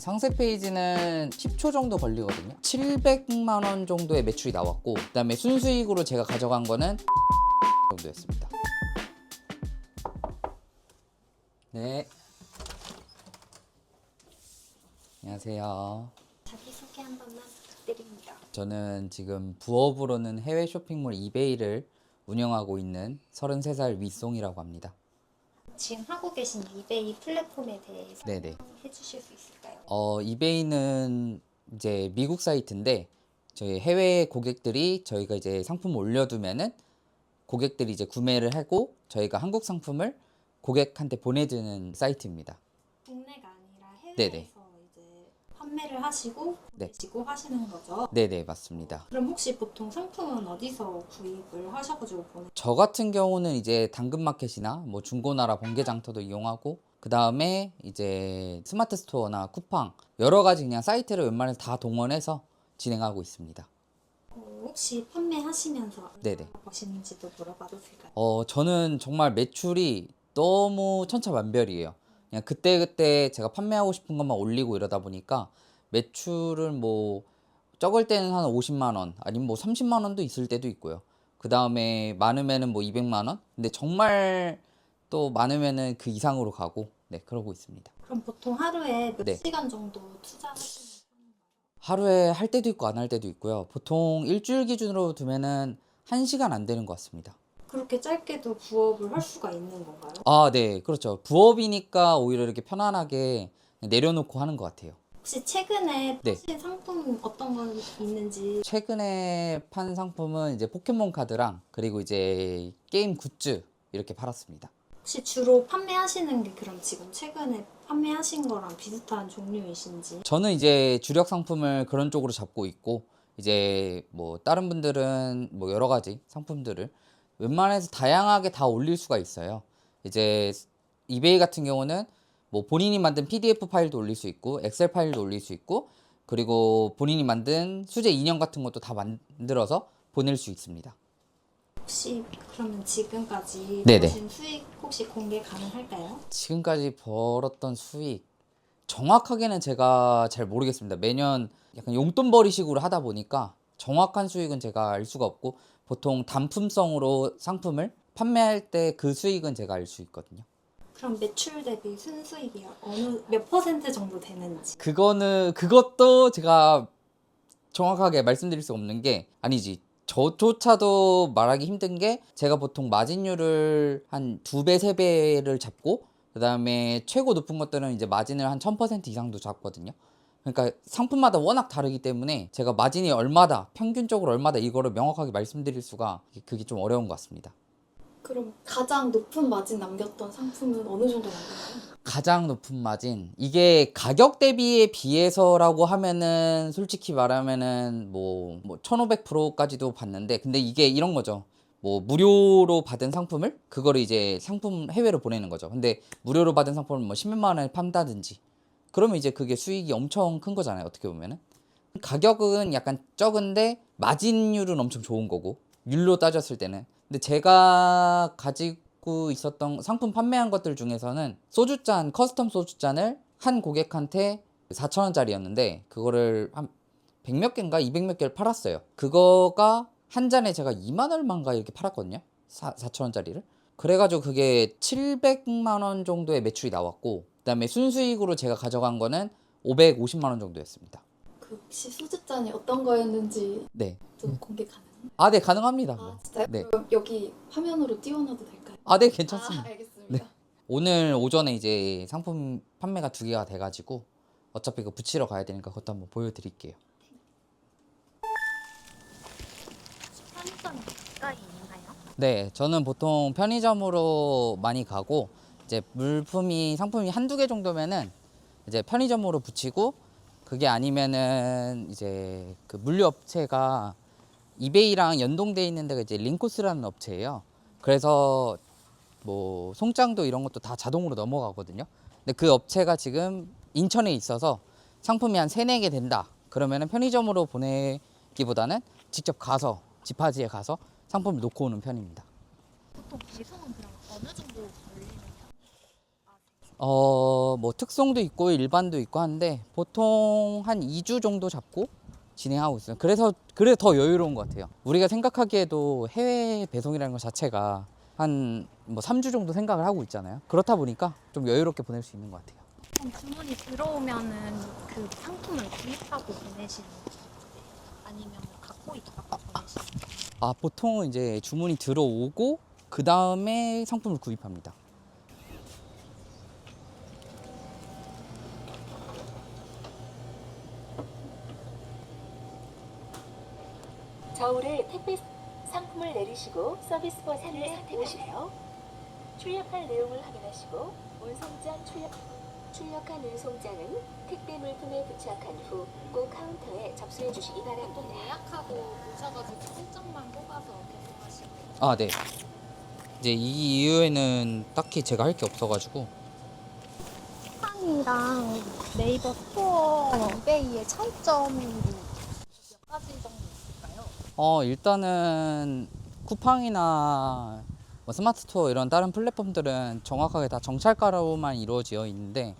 상세 페이지는 10초 정도 걸리거든요. 700만 원 정도의 매출이 나왔고 그다음에 순수익으로 제가 가져간 거는 정도였습니다. 네. 안녕하세요. 자기소개 한 번만 부탁드립니다. 저는 지금 부업으로는 해외 쇼핑몰 이베이를 운영하고 있는 33살 위송이라고 합니다. 지금 하고 계신 이베이 플랫폼에 대해서 네네. 설명해 주실 수 있을까요? 어, 이베이는 이제 미국 사이트인데 저희 해외 고객들이 저희가 이제 상품 올려두면은 고객들이 이제 구매를 하고 저희가 한국 상품을 고객한테 보내주는 사이트입니다. 국내가 아니라 해외에서 네네. 판매를 하시고 네. 보내시고 하시는 거죠? 네네 맞습니다. 그럼 혹시 보통 상품은 어디서 구입을 하셔가지고 보내? 저 같은 경우는 이제 당근마켓이나 뭐 중고나라 번개장터도 이용하고 그 다음에 이제 스마트 스토어나 쿠팡 여러 가지 그냥 사이트를 웬만해서 다 동원해서 진행하고 있습니다. 어, 혹시 판매하시면서 네네. 버시는지도 물어봐도 될까요? 어, 저는 정말 매출이 너무 천차만별이에요. 그냥 그때그때 제가 판매하고 싶은 것만 올리고 이러다 보니까 매출은 뭐 적을 때는 한 50만 원, 아니면 뭐 30만 원도 있을 때도 있고요. 그 다음에 많으면은 뭐 200만 원? 근데 정말 또 많으면은 그 이상으로 가고, 네, 그러고 있습니다. 그럼 보통 하루에 몇 네. 시간 정도 투자하시는? 하루에 할 때도 있고 안 할 때도 있고요. 보통 일주일 기준으로 두면은 1시간 안 되는 것 같습니다. 그렇게 짧게도 부업을 할 수가 있는 건가요? 아, 네, 그렇죠. 부업이니까 오히려 이렇게 편안하게 내려놓고 하는 것 같아요. 혹시 최근에 네. 파신 상품 어떤 건 있는지 최근에 판 상품은 이제 포켓몬 카드랑 그리고 이제 게임 굿즈 이렇게 팔았습니다. 혹시 주로 판매하시는 게 그럼 지금 최근에 판매하신 거랑 비슷한 종류이신지 저는 이제 주력 상품을 그런 쪽으로 잡고 있고 이제 뭐 다른 분들은 뭐 여러 가지 상품들을 웬만해서 다양하게 다 올릴 수가 있어요. 이제 이베이 같은 경우는 뭐 본인이 만든 PDF 파일도 올릴 수 있고 엑셀 파일도 올릴 수 있고 그리고 본인이 만든 수제 인형 같은 것도 다 만들어서 보낼 수 있습니다. 혹시 그러면 지금까지 네네. 버신 수익 혹시 공개 가능할까요? 지금까지 벌었던 수익 정확하게는 제가 잘 모르겠습니다. 매년 약간 용돈벌이식으로 하다 보니까 정확한 수익은 제가 알 수가 없고 보통 단품성으로 상품을 판매할 때 그 수익은 제가 알 수 있거든요. 그럼 매출 대비 순수익이 어느 몇 퍼센트 정도 되는지 그거는 그것도 제가 정확하게 말씀드릴 수 없는 게 아니지. 저조차도 말하기 힘든 게 제가 보통 마진율을 한 두 배, 세 배를 잡고 그다음에 최고 높은 것들은 이제 마진을 한 1000% 이상도 잡거든요. 그러니까 상품마다 워낙 다르기 때문에 제가 마진이 얼마다, 평균적으로 얼마다 이거를 명확하게 말씀드릴 수가 그게 좀 어려운 것 같습니다. 그럼 가장 높은 마진 남겼던 상품은 어느 정도 남겼나요? 가장 높은 마진? 이게 가격 대비에 비해서라고 하면은 솔직히 말하면은 뭐, 뭐 1500%까지도 봤는데 근데 이게 이런 거죠. 뭐 무료로 받은 상품을 그거를 이제 상품 해외로 보내는 거죠. 근데 무료로 받은 상품을 뭐 10몇만 원에 판다든지 그러면 이제 그게 수익이 엄청 큰 거잖아요 어떻게 보면은. 가격은 약간 적은데 마진율은 엄청 좋은 거고 율로 따졌을 때는 근데 제가 가지고 있었던 상품 판매한 것들 중에서는 소주잔 커스텀 소주잔을 한 고객한테 4천 원짜리였는데 그거를 한 100몇 개인가 200몇 개를 팔았어요. 그거가 한 잔에 제가 2만 얼마인가 이렇게 팔았거든요. 4, 4천 원짜리를. 그래가지고 그게 700만 원 정도의 매출이 나왔고 그다음에 순수익으로 제가 가져간 거는 550만 원 정도였습니다. 그 혹시 소주잔이 어떤 거였는지 네. 좀 공개 가능해요? 아, 네, 가능합니다. 아 진짜요? 네. 그럼 여기 화면으로 띄워놔도 될까요? 아, 네, 괜찮습니다. 아, 알겠습니다. 네. 오늘 오전에 이제 상품 판매가 두 개가 돼가지고 어차피 이거 붙이러 가야 되니까 그것도 한번 보여드릴게요. 편의점 가까이 있나요? 네, 저는 보통 편의점으로 많이 가고 이제 물품이 상품이 한두 개 정도면은 이제 편의점으로 붙이고 그게 아니면은 이제 그 물류 업체가 이베이랑 연동돼 있는 데가 이제 링코스라는 업체예요. 그래서 뭐 송장도 이런 것도 다 자동으로 넘어가거든요. 근데 그 업체가 지금 인천에 있어서 상품이 한 세네 개 된다. 그러면은 편의점으로 보내기보다는 직접 가서 지파지에 가서 상품을 놓고 오는 편입니다. 보통 배송은 그럼 어느 정도 걸리는 어, 뭐 특송도 있고 일반도 있고 한데 보통 한 2주 정도 잡고 진행하고 있어요. 그래서 그래 더 여유로운 것 같아요. 우리가 생각하기에도 해외 배송이라는 것 자체가 한 뭐 3주 정도 생각을 하고 있잖아요. 그렇다 보니까 좀 여유롭게 보낼 수 있는 것 같아요. 그럼 주문이 들어오면은 그 상품을 구입하고 보내시는? 아니면 갖고 있다가 보내시는? 아, 보통은 이제 주문이 들어오고 그 다음에 상품을 구입합니다. 저울을 택배 상품을 내리시고 서비스 버튼을 선택하시며 출력할 내용을 확인하시고 운송장 출력 출력한 운송장은 택배 물품에 부착한 후 꼭 카운터에 접수해 주시기 바랍니다. 예약하고 오셔가지고 일정만 뽑아서 배송하시는 아, 네. 이제 이 이후에는 딱히 제가 할 게 없어가지고 쿠팡이랑 네이버 스토어, 이베이의 차이점이 몇 가지 정도 있을까요? 어 일단은 쿠팡이나 뭐 스마트 스토어 이런 다른 플랫폼들은 정확하게 다 정찰가로만 이루어져 있는데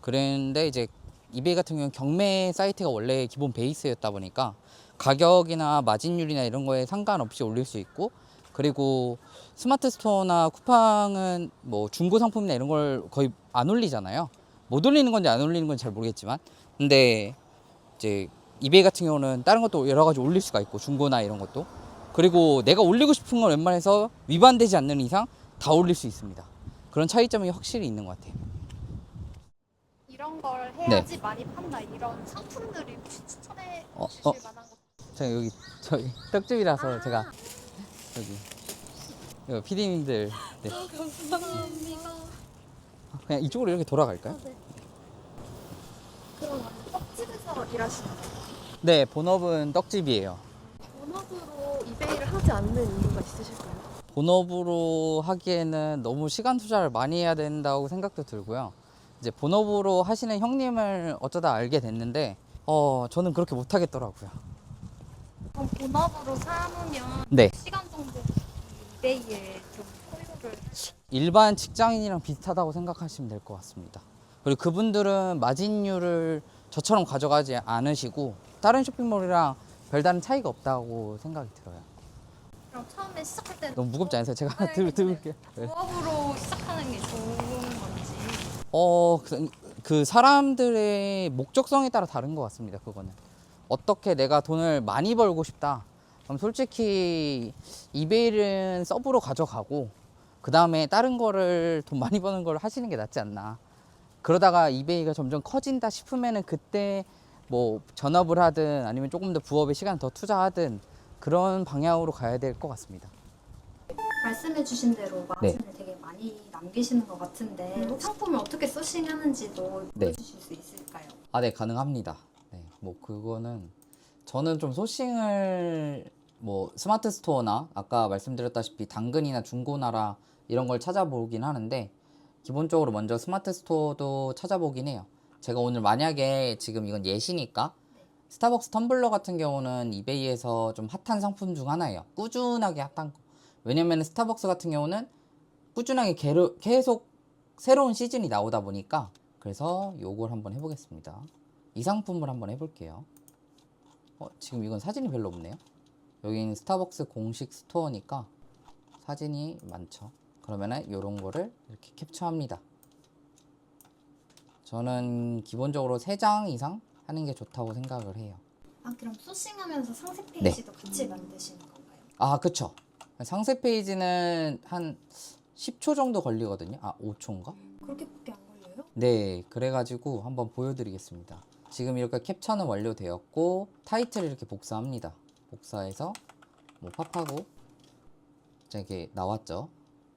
그런데 이제 이베이 같은 경우는 경매 사이트가 원래 기본 베이스였다 보니까 가격이나 마진율이나 이런 거에 상관없이 올릴 수 있고 그리고 스마트 스토어나 쿠팡은 뭐 중고 상품이나 이런 걸 거의 안 올리잖아요. 못 올리는 건지 안 올리는 건지 잘 모르겠지만 근데 이제 이베이 같은 경우는 다른 것도 여러 가지 올릴 수가 있고 중고나 이런 것도 그리고 내가 올리고 싶은 걸 웬만해서 위반되지 않는 이상 다 올릴 수 있습니다. 그런 차이점이 확실히 있는 것 같아요. 이런 걸 네. 해야지 많이 판다 이런 상품들이 혹시 추천해 어, 주실 어. 만한 것 제가 여기 저희 떡집이라서 제가 여기 여기 PD님들 네. 감사합니다. 그냥 이쪽으로 이렇게 돌아갈까요? 네. 그럼 떡집에서 일하시는 거예요? 네, 본업은 떡집이에요. 본업으로 이베이를 하지 않는 이유가 있으실까요? 본업으로 하기에는 너무 시간 투자를 많이 해야 된다고 생각도 들고요. 이제 본업으로 하시는 형님을 어쩌다 알게 됐는데 어 저는 그렇게 못 하겠더라고요. 그럼 본업으로 삼으면 네. 시간 정도 이베이에 좀 소요를 일반 직장인이랑 비슷하다고 생각하시면 될 것 같습니다. 그리고 그분들은 마진율을 저처럼 가져가지 않으시고 다른 쇼핑몰이랑 별다른 차이가 없다고 생각이 들어요. 그럼 처음에 시작할 때는 너무 무겁지 않으세요? 제가 네, 들, 네. 들을게요. 네. 부업으로 시작하는 게 좋은 건지 어, 그, 그 사람들의 목적성에 따라 다른 것 같습니다. 그거는 어떻게 내가 돈을 많이 벌고 싶다. 그럼 솔직히 이베일은 서브로 가져가고 그 다음에 다른 거를 돈 많이 버는 걸 하시는 게 낫지 않나. 그러다가 이베이가 점점 커진다 싶으면은 그때 뭐 전업을 하든 아니면 조금 더 부업에 시간 더 투자하든 그런 방향으로 가야 될 것 같습니다. 말씀해주신 대로 네. 마진을 되게 많이 남기시는 것 같은데 상품을 어떻게 소싱하는지도 네. 보여주실 수 있을까요? 아, 네, 가능합니다. 네, 뭐 그거는 저는 좀 소싱을 뭐 스마트 스토어나 아까 말씀드렸다시피 당근이나 중고나라 이런 걸 찾아보긴 하는데 기본적으로 먼저 스마트 스토어도 찾아보긴 해요. 제가 오늘 만약에 지금 이건 예시니까 스타벅스 텀블러 같은 경우는 이베이에서 좀 핫한 상품 중 하나예요. 꾸준하게 핫한 거. 왜냐면 스타벅스 같은 경우는 꾸준하게 게르- 계속 새로운 시즌이 나오다 보니까 그래서 요걸 한번 해보겠습니다. 이 상품을 한번 해볼게요. 어, 지금 이건 사진이 별로 없네요. 여기는 스타벅스 공식 스토어니까 사진이 많죠. 그러면은 이런 거를 이렇게 캡처합니다. 저는 기본적으로 3장 이상 하는 게 좋다고 생각을 해요. 아 그럼 소싱하면서 상세 네. 페이지도 같이 만드시는 건가요? 아, 그쵸. 상세 페이지는 한 10초 정도 걸리거든요. 아, 5초인가? 그렇게밖에 안 걸려요? 네, 그래가지고 한번 보여드리겠습니다. 지금 이렇게 캡처는 완료되었고 타이틀을 이렇게 복사합니다. 복사해서 뭐 팝하고 자 이게 나왔죠.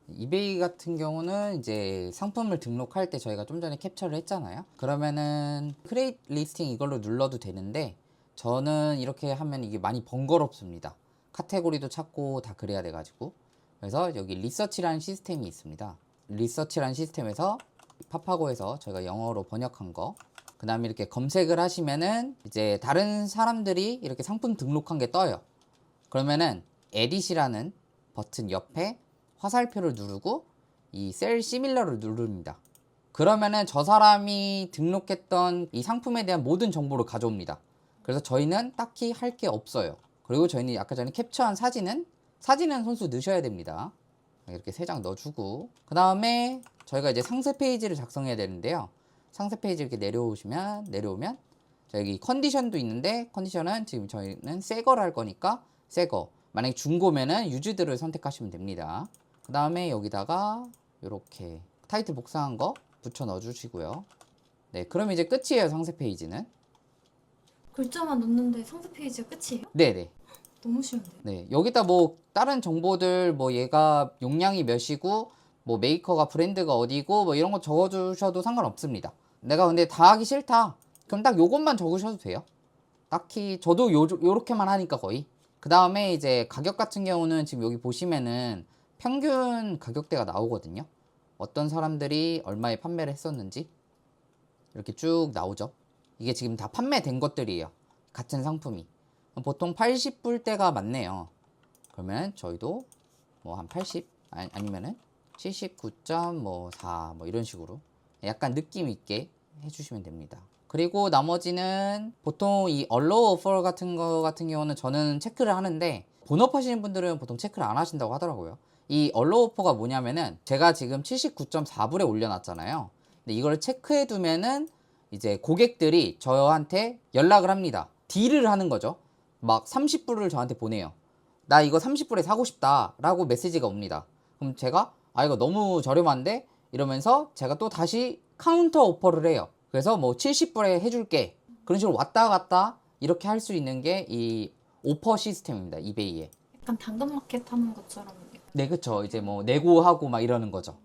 이베이 같은 경우는 이제 상품을 등록할 때 저희가 좀 전에 캡처를 했잖아요. 그러면은 크레이트 리스팅 이걸로 눌러도 되는데 저는 이렇게 하면 이게 많이 번거롭습니다. 카테고리도 찾고 다 그래야 돼가지고 그래서 여기 리서치라는 시스템이 있습니다. 리서치라는 시스템에서 팝하고에서 저희가 영어로 번역한 거. 그 다음에 이렇게 검색을 하시면은 이제 다른 사람들이 이렇게 상품 등록한 게 떠요. 그러면은 에딧이라는 버튼 옆에 화살표를 누르고 이 셀 시밀러를 누릅니다. 그러면은 저 사람이 등록했던 이 상품에 대한 모든 정보를 가져옵니다. 그래서 저희는 딱히 할 게 없어요. 그리고 저희는 아까 전에 캡처한 사진은 사진은 손수 넣으셔야 됩니다. 이렇게 세 장 넣어주고 그 다음에 저희가 이제 상세 페이지를 작성해야 되는데요. 상세 페이지 이렇게 내려오시면 내려오면 자, 여기 컨디션도 있는데 컨디션은 지금 저희는 새 거를 할 거니까 새 거. 만약에 중고면은 유즈드를 선택하시면 됩니다. 그 다음에 여기다가 이렇게 타이틀 복사한 거 붙여 넣어 주시고요. 네, 그럼 이제 끝이에요 상세 페이지는. 글자만 넣는데 상세 페이지가 끝이에요? 네네. 너무 쉬운데. 네, 여기다 뭐 다른 정보들 뭐 얘가 용량이 몇이고 뭐 메이커가 브랜드가 어디고 뭐 이런 거 적어 주셔도 상관없습니다. 내가 근데 다 하기 싫다. 그럼 딱 요것만 적으셔도 돼요. 딱히 저도 요 요렇게만 하니까 거의. 그 다음에 이제 가격 같은 경우는 지금 여기 보시면은 평균 가격대가 나오거든요. 어떤 사람들이 얼마에 판매를 했었는지 이렇게 쭉 나오죠. 이게 지금 다 판매된 것들이에요. 같은 상품이. 보통 80불대가 많네요. 그러면 저희도 뭐 한 80 아니, 아니 면은 79.4 뭐 이런 식으로 약간 느낌 있게 해주시면 됩니다. 그리고 나머지는 보통 이 allow offer 같은 거 같은 경우는 저는 체크를 하는데 본업 하시는 분들은 보통 체크를 안 하신다고 하더라고요. 이 offer가 뭐냐면은 제가 지금 79.4불에 올려놨잖아요. 근데 이걸 체크해 두면은 이제 고객들이 저한테 연락을 합니다. 딜을 하는 거죠. 막 30불을 저한테 보내요. 나 이거 30불에 사고 싶다 라고 메시지가 옵니다. 그럼 제가 아 이거 너무 저렴한데 이러면서 제가 또 다시 카운터 오퍼를 해요. 그래서 뭐 70불에 해줄게. 그런 식으로 왔다 갔다 이렇게 할 수 있는 게 이 오퍼 시스템입니다. 이베이에. 약간 당근마켓 하는 것처럼. 네, 그쵸. 이제 뭐 내고하고 막 이러는 거죠.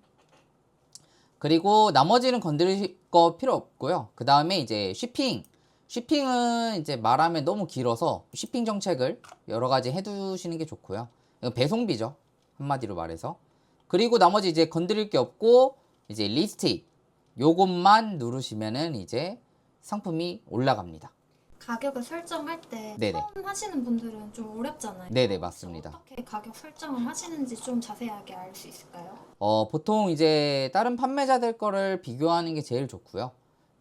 그리고 나머지는 건드릴 거 필요 없고요. 그 다음에 이제 쉬핑. 쉬핑은 이제 말하면 너무 길어서 쉬핑 정책을 여러 가지 해두시는 게 좋고요. 배송비죠. 한마디로 말해서. 그리고 나머지 이제 건드릴 게 없고 이제 리스트. 요것만 누르시면은 이제 상품이 올라갑니다. 가격을 설정할 때 네네. 처음 하시는 분들은 좀 어렵잖아요. 네네, 맞습니다. 어떻게 가격 설정을 하시는지 좀 자세하게 알 수 있을까요? 어, 보통 이제 다른 판매자들 거를 비교하는 게 제일 좋고요.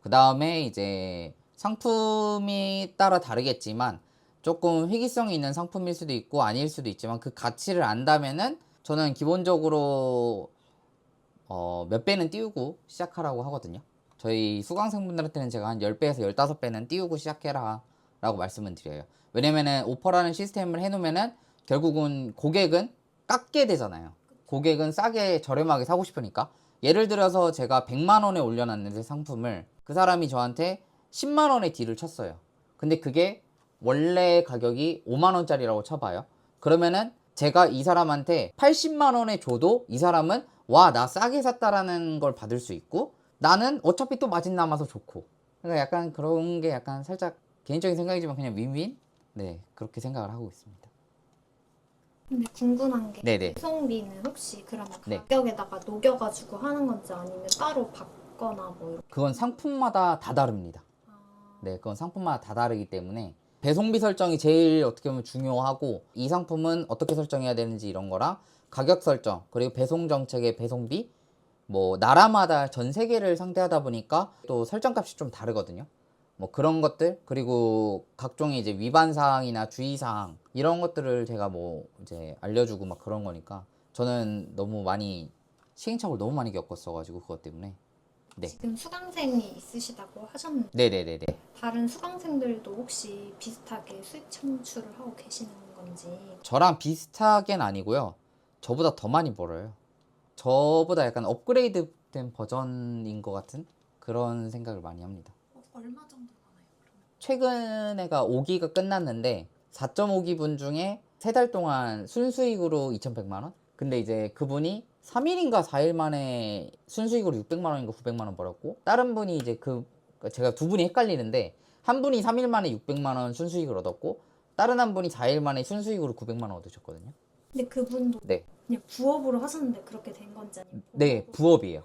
그 다음에 이제 상품이 따라 다르겠지만 조금 회기성이 있는 상품일 수도 있고 아닐 수도 있지만 그 가치를 안다면은 저는 기본적으로 어, 몇 배는 띄우고 시작하라고 하거든요. 저희 수강생분들한테는 제가 한 10배에서 15배는 띄우고 시작해라 라고 말씀을 드려요. 왜냐면은 오퍼라는 시스템을 해놓으면은 결국은 고객은 깎게 되잖아요. 고객은 싸게 저렴하게 사고 싶으니까 예를 들어서 제가 100만 원에 올려놨는데 상품을 그 사람이 저한테 10만 원의 딜을 쳤어요. 근데 그게 원래 가격이 5만 원짜리라고 쳐봐요. 그러면은 제가 이 사람한테 80만 원에 줘도 이 사람은 와 나 싸게 샀다라는 걸 받을 수 있고 나는 어차피 또 마진 남아서 좋고 그러니까 약간 그런 게 약간 살짝 개인적인 생각이지만 그냥 윈윈 네 그렇게 생각을 하고 있습니다. 근데 궁금한 게 네네. 배송비는 혹시 그러면 네. 가격에다가 녹여가지고 하는 건지 아니면 따로 받거나 뭐 이렇게 그건 상품마다 다 다릅니다. 아, 네, 그건 상품마다 다 다르기 때문에 배송비 설정이 제일 어떻게 보면 중요하고 이 상품은 어떻게 설정해야 되는지 이런 거랑 가격 설정 그리고 배송 정책의 배송비 뭐 나라마다 전 세계를 상대하다 보니까 또 설정값이 좀 다르거든요. 뭐 그런 것들 그리고 각종의 이제 위반 사항이나 주의 사항 이런 것들을 제가 뭐 이제 알려주고 막 그런 거니까 저는 너무 많이 시행착오를 너무 많이 겪었어가지고 그것 때문에 네. 지금 수강생이 있으시다고 하셨는데 네네네네. 다른 수강생들도 혹시 비슷하게 수익 창출을 하고 계시는 건지 저랑 비슷하게는 아니고요. 저보다 더 많이 벌어요. 저보다 약간 업그레이드 된 버전인 것 같은 그런 생각을 많이 합니다. 얼마 정도 나나요? 최근에가 5기가 끝났는데 4.5기 분 중에 3달 동안 순수익으로 2,100만 원? 근데 이제 그분이 3일인가 4일 만에 순수익으로 600만 원인가 900만 원 벌었고 다른 분이 이제 그 그러니까 제가 두 분이 헷갈리는데 한 분이 3일 만에 600만 원 순수익을 얻었고 다른 한 분이 4일 만에 순수익으로 900만 원 얻으셨거든요. 근데 그분도 네. 그냥 부업으로 하셨는데 그렇게 된 건지 아니면 네, 부업이에요.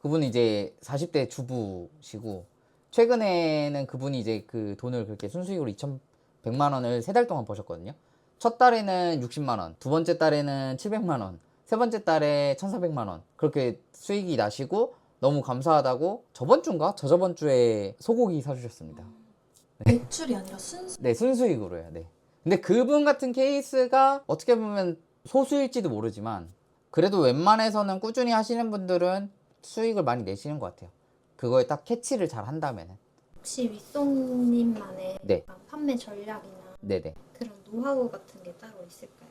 그분은 이제 40대 주부시고 최근에는 그분이 이제 그 돈을 그렇게 순수익으로 2,100만 원을 세 달 동안 버셨거든요. 첫 달에는 60만 원, 두 번째 달에는 700만 원, 세 번째 달에 1,400만 원 그렇게 수익이 나시고 너무 감사하다고 저번 주인가 저저번 주에 소고기 사주셨습니다. 매출이 아니라 순수. 네, 순수익으로요. 네. 근데 그분 같은 케이스가 어떻게 보면 소수일지도 모르지만 그래도 웬만해서는 꾸준히 하시는 분들은 수익을 많이 내시는 것 같아요. 그거에 딱 캐치를 잘 한다면은. 혹시 윗손님만의 네. 판매 전략이나 네네. 그런 노하우 같은 게 따로 있을까요?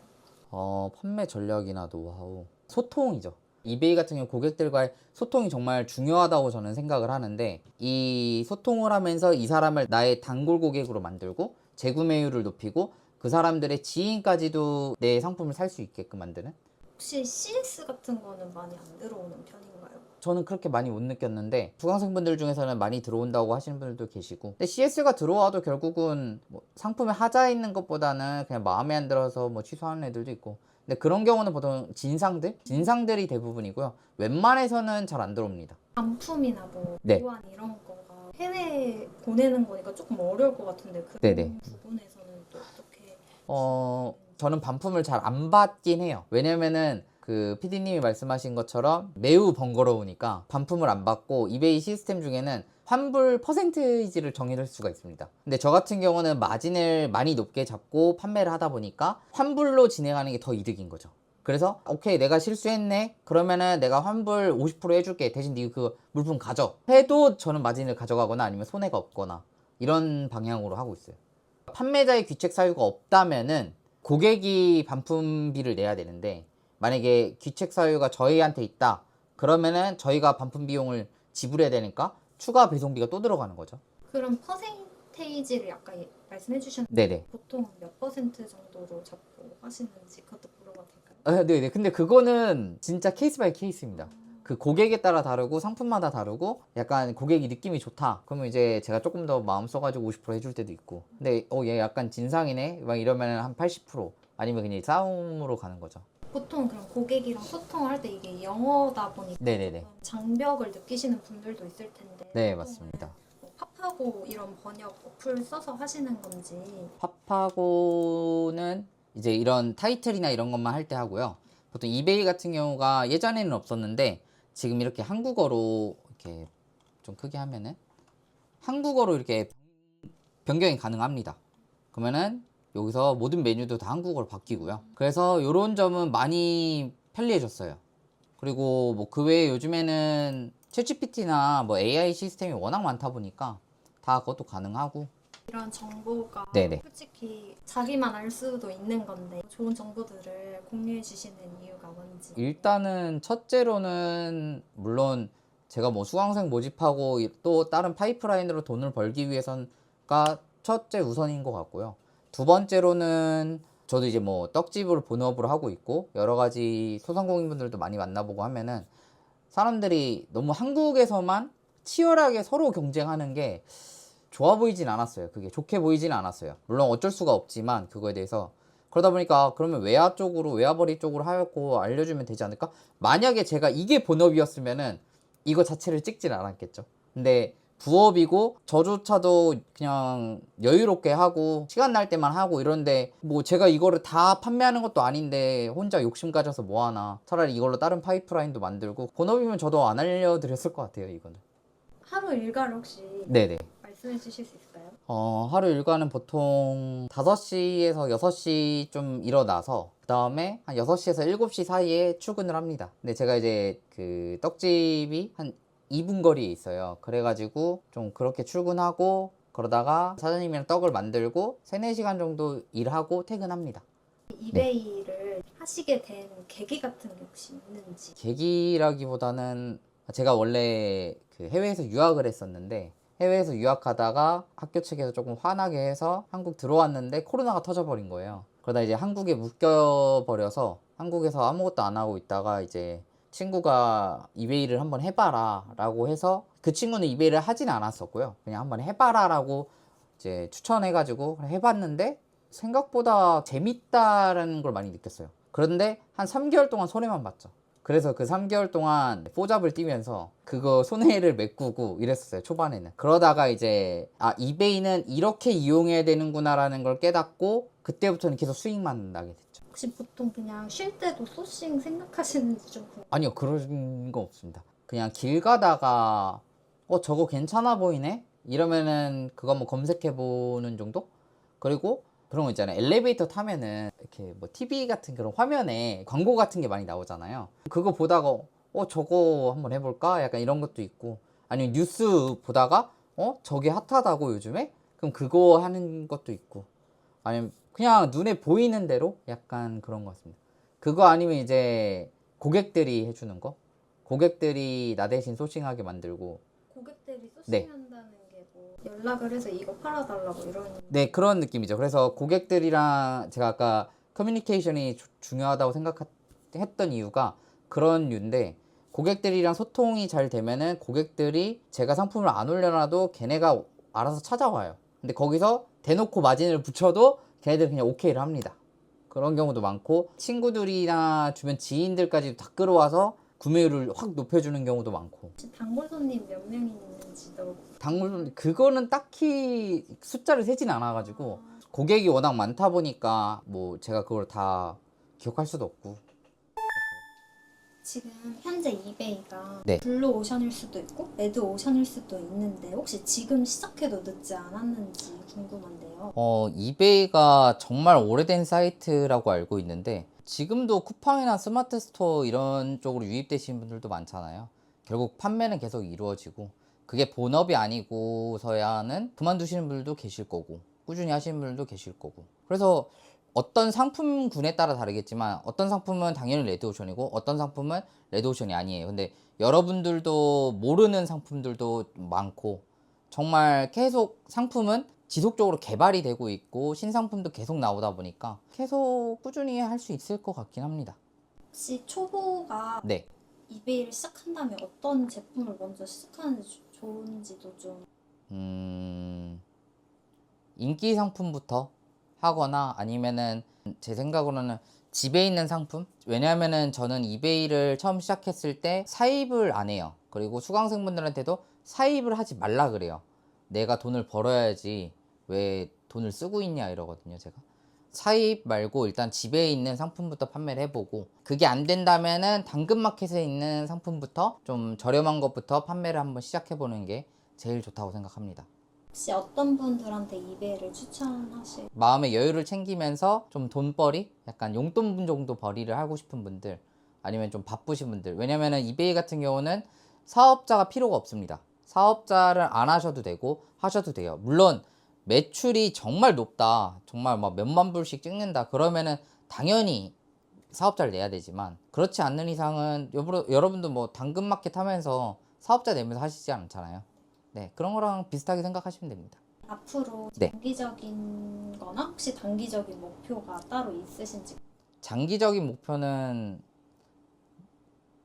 어, 판매 전략이나 노하우. 소통이죠. 이베이 같은 경우 고객들과의 소통이 정말 중요하다고 저는 생각을 하는데 이 소통을 하면서 이 사람을 나의 단골 고객으로 만들고 재구매율을 높이고 그 사람들의 지인까지도 내 상품을 살 수 있게끔 만드는 혹시 CS 같은 거는 많이 안 들어오는 편인가요? 저는 그렇게 많이 못 느꼈는데 수강생분들 중에서는 많이 들어온다고 하시는 분들도 계시고 근데 CS가 들어와도 결국은 뭐 상품에 하자 있는 것보다는 그냥 마음에 안 들어서 뭐 취소하는 애들도 있고 근데 그런 경우는 보통 진상들? 진상들이 대부분이고요 웬만해서는 잘 안 들어옵니다 반품이나 뭐 네. 교환 이런 거가 해외 보내는 거니까 조금 어려울 것 같은데 그런 네네. 부분에서는 또 어 저는 반품을 잘 안 받긴 해요 왜냐면은 그 PD님이 말씀하신 것처럼 매우 번거로우니까 반품을 안 받고 이베이 시스템 중에는 환불 퍼센테이지를 정해줄 수가 있습니다. 근데 저 같은 경우는 마진을 많이 높게 잡고 판매를 하다 보니까 환불로 진행하는 게 더 이득인 거죠. 그래서 오케이 내가 실수했네 그러면은 내가 환불 50% 해줄게 대신 네가 그 물품 가져 해도 저는 마진을 가져가거나 아니면 손해가 없거나 이런 방향으로 하고 있어요. 판매자의 귀책 사유가 없다면은 고객이 반품비를 내야 되는데 만약에 귀책 사유가 저희한테 있다 그러면은 저희가 반품 비용을 지불해야 되니까 추가 배송비가 또 들어가는 거죠. 그런 퍼센테이지를 아까 예- 말씀해 주셨는데 네네. 보통 몇 퍼센트 정도로 잡고 하시는지 그것도 물어봐도 될까요? 아, 네네. 근데 그거는 진짜 케이스 바이 케이스입니다. 그 고객에 따라 다르고 상품마다 다르고 약간 고객이 느낌이 좋다. 그러면 이제 제가 조금 더 마음 써가지고 50% 해줄 때도 있고. 근데 어 얘 약간 진상이네. 막 이러면 한80% 아니면 그냥 싸움으로 가는 거죠. 보통 그런 고객이랑 소통을 할 때 이게 영어다 보니까 네네네. 장벽을 느끼시는 분들도 있을 텐데 네 맞습니다. 뭐 팝하고 이런 번역 어플 써서 하시는 건지 팝하고는 이제 이런 타이틀이나 이런 것만 할 때 하고요. 보통 이베이 같은 경우가 예전에는 없었는데 지금 이렇게 한국어로 이렇게 좀 크게 하면은 한국어로 이렇게 변경이 가능합니다. 그러면은 여기서 모든 메뉴도 다 한국어로 바뀌고요. 그래서 이런 점은 많이 편리해졌어요. 그리고 뭐 그 외에 요즘에는 챗GPT나 뭐 AI 시스템이 워낙 많다 보니까 다 그것도 가능하고 이런 정보가 네네. 솔직히 자기만 알 수도 있는 건데 좋은 정보들을 공유해 주시는 이유가 뭔지 일단은 첫째로는 물론 제가 뭐 수강생 모집하고 이- 또 다른 파이프라인으로 돈을 벌기 위해선가 첫째 우선인 것 같고요. 두 번째로는 저도 이제 뭐 떡집을 본업으로 하고 있고 여러 가지 소상공인분들도 많이 만나보고 하면은 사람들이 너무 한국에서만 치열하게 서로 경쟁하는 게 좋아 보이진 않았어요. 그게 좋게 보이진 않았어요. 물론 어쩔 수가 없지만 그거에 대해서 그러다 보니까 그러면 외화 쪽으로 외화벌이 쪽으로 하고 알려주면 되지 않을까? 만약에 제가 이게 본업이었으면은 이거 자체를 찍진 않았겠죠. 근데 부업이고 저조차도 그냥 여유롭게 하고 시간 날 때만 하고 이런데 뭐 제가 이거를 다 판매하는 것도 아닌데 혼자 욕심 가져서 뭐 하나 차라리 이걸로 다른 파이프라인도 만들고 본업이면 저도 안 알려드렸을 것 같아요 이거는 하루 일과를 혹시 네네 말씀해 주실 수 있을까요? 어, 하루 일과는 보통 5시에서 6시 좀 일어나서 그 다음에 한 6시에서 7시 사이에 출근을 합니다. 근데 제가 이제 그 떡집이 한 2분 거리에 있어요. 그래가지고 좀 그렇게 출근하고 그러다가 사장님이랑 떡을 만들고 3, 4시간 정도 일하고 퇴근합니다. 이베이를 하시게 된 계기 같은 게 혹시 있는지 계기라기보다는 제가 원래 그 해외에서 유학을 했었는데 해외에서 유학하다가 학교 측에서 조금 화나게 해서 한국 들어왔는데 코로나가 터져버린 거예요. 그러다 이제 한국에 묶여버려서 한국에서 아무것도 안 하고 있다가 이제 친구가 이베이를 한번 해봐라 라고 해서 그 친구는 이베이를 하진 않았었고요. 그냥 한번 해봐라 라고 이제 추천해가지고 해봤는데 생각보다 재밌다라는 걸 많이 느꼈어요. 그런데 한 3개월 동안 손해만 봤죠. 그래서 그 3개월 동안 포잡을 뛰면서 그거 손해를 메꾸고 이랬었어요 초반에는. 그러다가 이제 아 이베이는 이렇게 이용해야 되는구나라는 걸 깨닫고 그때부터는 계속 수익만 나게 됐죠. 혹시 보통 그냥 쉴 때도 소싱 생각하시는지 좀 궁금- 아니요 그런 거 없습니다. 그냥 길 가다가 어 저거 괜찮아 보이네? 이러면은 그거 한번 검색해 보는 정도? 그리고 그런 거 있잖아요. 엘리베이터 타면은 이렇게 뭐 TV 같은 그런 화면에 광고 같은 게 많이 나오잖아요. 그거 보다가 어 저거 한번 해볼까? 약간 이런 것도 있고. 아니면 뉴스 보다가 어 저게 핫하다고 요즘에? 그럼 그거 하는 것도 있고. 아니면 그냥 눈에 보이는 대로 약간 그런 것 같습니다. 그거 아니면 이제 고객들이 해주는 거? 고객들이 나 대신 소싱하게 만들고. 고객들이 네. 게뭐 연락을 해서 이거 팔아달라고 이런 네 그런 느낌이죠. 그래서 고객들이랑 제가 아까 커뮤니케이션이 주- 중요하다고 생각했던 이유가 그런 이유인데 고객들이랑 소통이 잘 되면은 고객들이 제가 상품을 안 올려놔도 걔네가 알아서 찾아와요. 근데 거기서 대놓고 마진을 붙여도 걔네들 그냥 오케이를 합니다. 그런 경우도 많고 친구들이나 주변 지인들까지 다 끌어와서 구매율을 확 높여주는 경우도 많고 혹시 단골 손님 몇명 있는지도 당물 그거는 딱히 숫자를 세진 않아가지고 고객이 워낙 많다 보니까 뭐 제가 그걸 다 기억할 수도 없고 지금 현재 이베이가 네. 블루 오션일 수도 있고 레드 오션일 수도 있는데 혹시 지금 시작해도 늦지 않았는지 궁금한데요. 어 이베이가 정말 오래된 사이트라고 알고 있는데 지금도 쿠팡이나 스마트 스토어 이런 쪽으로 유입되신 분들도 많잖아요. 결국 판매는 계속 이루어지고 그게 본업이 아니고서야는 그만두시는 분들도 계실 거고 꾸준히 하시는 분들도 계실 거고. 그래서 어떤 상품군에 따라 다르겠지만 어떤 상품은 당연히 레드오션이고 어떤 상품은 레드오션이 아니에요. 근데 여러분들도 모르는 상품들도 많고 정말 계속 상품은 지속적으로 개발이 되고 있고 신상품도 계속 나오다 보니까 계속 꾸준히 할 수 있을 것 같긴 합니다. 혹시 초보가 네. 이베이를 시작한다면 어떤 제품을 먼저 시작하는 게 조- 좋은지도 좀 음, 인기 상품부터 하거나 아니면은 제 생각으로는 집에 있는 상품? 왜냐면은 저는 이베이를 처음 시작했을 때 사입을 안 해요. 그리고 수강생분들한테도 사입을 하지 말라 그래요. 내가 돈을 벌어야지 왜 돈을 쓰고 있냐 이러거든요, 제가. 사입 말고 일단 집에 있는 상품부터 판매를 해보고 그게 안 된다면은 당근마켓에 있는 상품부터 좀 저렴한 것부터 판매를 한번 시작해보는 게 제일 좋다고 생각합니다. 혹시 어떤 분들한테 이베이를 추천하실? 마음의 여유를 챙기면서 좀 돈벌이, 약간 용돈 정도 벌이를 하고 싶은 분들, 아니면 좀 바쁘신 분들. 왜냐면은 이베이 같은 경우는 사업자가 필요가 없습니다. 사업자를 안 하셔도 되고 하셔도 돼요. 물론 매출이 정말 높다, 정말 막 몇만 불씩 찍는다. 그러면은 당연히 사업자를 내야 되지만 그렇지 않는 이상은 여러, 여러분도 뭐 당근마켓 하면서 사업자 내면서 하시지 않잖아요. 네, 그런 거랑 비슷하게 생각하시면 됩니다. 앞으로 네. 장기적인 거나 혹시 단기적인 목표가 따로 있으신지 장기적인 목표는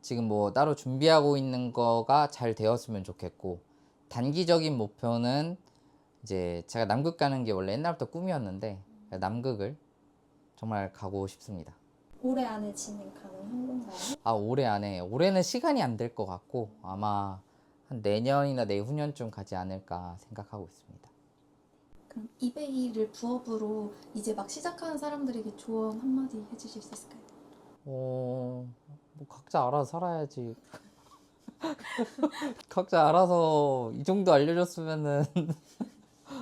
지금 뭐 따로 준비하고 있는 거가 잘 되었으면 좋겠고 단기적인 목표는 이제 제가 남극 가는 게 원래 옛날부터 꿈이었는데 남극을 정말 가고 싶습니다. 올해 안에 진행 가능한 건가요? 아 올해 안에 올해는 시간이 안 될 것 같고 아마 한 내년이나 내후년쯤 가지 않을까 생각하고 있습니다. 그럼 이베이를 부업으로 이제 막 시작하는 사람들에게 조언 한마디 해주실 수 있을까요? 어, 뭐 각자 알아서 살아야지. 각자 알아서 이 정도 알려줬으면은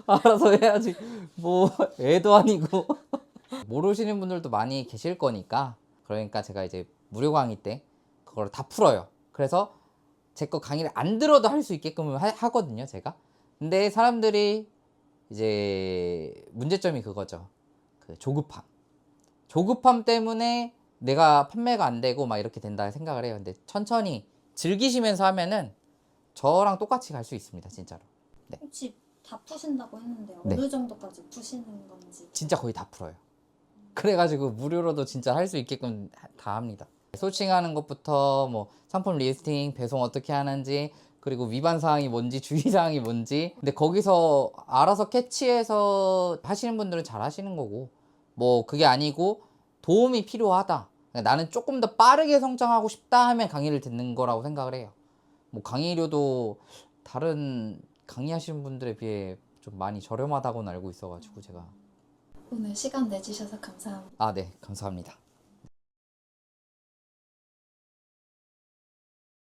알아서 해야지. 뭐 애도 아니고 모르시는 분들도 많이 계실 거니까 그러니까 제가 이제 무료 강의 때 그걸 다 풀어요. 그래서 제 거 강의를 안 들어도 할 수 있게끔 하, 하거든요, 제가. 근데 사람들이 이제 문제점이 그거죠. 그 조급함. 조급함 때문에 내가 판매가 안 되고 막 이렇게 된다 생각을 해요. 근데 천천히 즐기시면서 하면은 저랑 똑같이 갈 수 있습니다, 진짜로. 혹시 다 푸신다고 했는데 네. 어느 정도까지 푸시는 건지 진짜 거의 다 풀어요. 그래가지고 무료로도 진짜 할 수 있게끔 하- 다 합니다. 소칭하는 것부터 뭐 상품 리스팅, 배송 어떻게 하는지, 그리고 위반 사항이 뭔지, 주의 사항이 뭔지. 근데 거기서 알아서 캐치해서 하시는 분들은 잘 하시는 거고, 뭐 그게 아니고 도움이 필요하다. 그러니까 나는 조금 더 빠르게 성장하고 싶다 하면 강의를 듣는 거라고 생각을 해요. 뭐 강의료도 다른 강의하시는 분들에 비해 좀 많이 저렴하다고는 알고 있어가지고 제가 오늘 시간 내주셔서 감사합니다. 아 네 감사합니다.